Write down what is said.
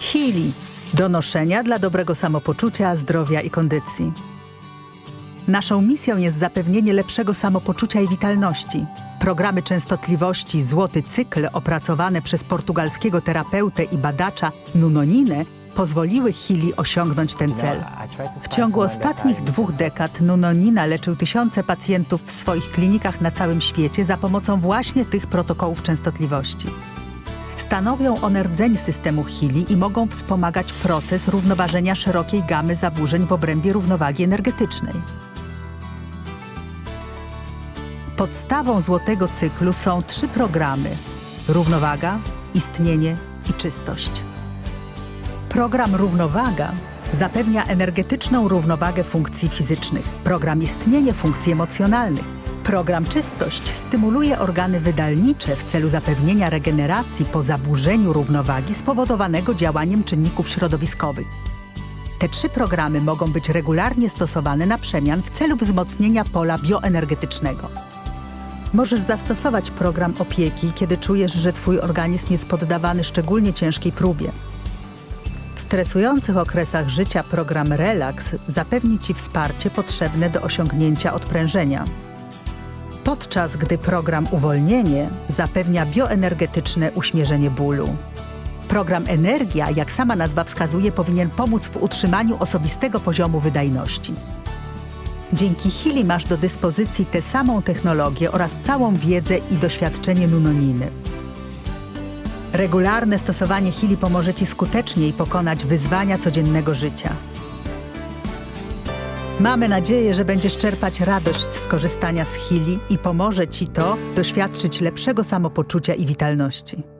Hili do noszenia dla dobrego samopoczucia, zdrowia i kondycji. Naszą misją jest zapewnienie lepszego samopoczucia i witalności. Programy częstotliwości Złoty Cykl opracowane przez portugalskiego terapeutę i badacza Nunoninę pozwoliły Hili osiągnąć ten cel. W ciągu ostatnich dwóch dekad Nunonina leczył tysiące pacjentów w swoich klinikach na całym świecie za pomocą właśnie tych protokołów częstotliwości. Stanowią one rdzeń systemu Hili i mogą wspomagać proces równoważenia szerokiej gamy zaburzeń w obrębie równowagi energetycznej. Podstawą złotego cyklu są trzy programy: równowaga, istnienie i czystość. Program Równowaga zapewnia energetyczną równowagę funkcji fizycznych. Program Istnienie funkcji emocjonalnych. Program Czystość stymuluje organy wydalnicze w celu zapewnienia regeneracji po zaburzeniu równowagi spowodowanego działaniem czynników środowiskowych. Te trzy programy mogą być regularnie stosowane na przemian w celu wzmocnienia pola bioenergetycznego. Możesz zastosować program opieki, kiedy czujesz, że Twój organizm jest poddawany szczególnie ciężkiej próbie. W stresujących okresach życia program Relax zapewni Ci wsparcie potrzebne do osiągnięcia odprężenia. Podczas gdy program Uwolnienie zapewnia bioenergetyczne uśmierzenie bólu. Program Energia, jak sama nazwa wskazuje, powinien pomóc w utrzymaniu osobistego poziomu wydajności. Dzięki Hili masz do dyspozycji tę samą technologię oraz całą wiedzę i doświadczenie Nunoniny. Regularne stosowanie Hili pomoże Ci skuteczniej pokonać wyzwania codziennego życia. Mamy nadzieję, że będziesz czerpać radość z korzystania z Hili i pomoże Ci to doświadczyć lepszego samopoczucia i witalności.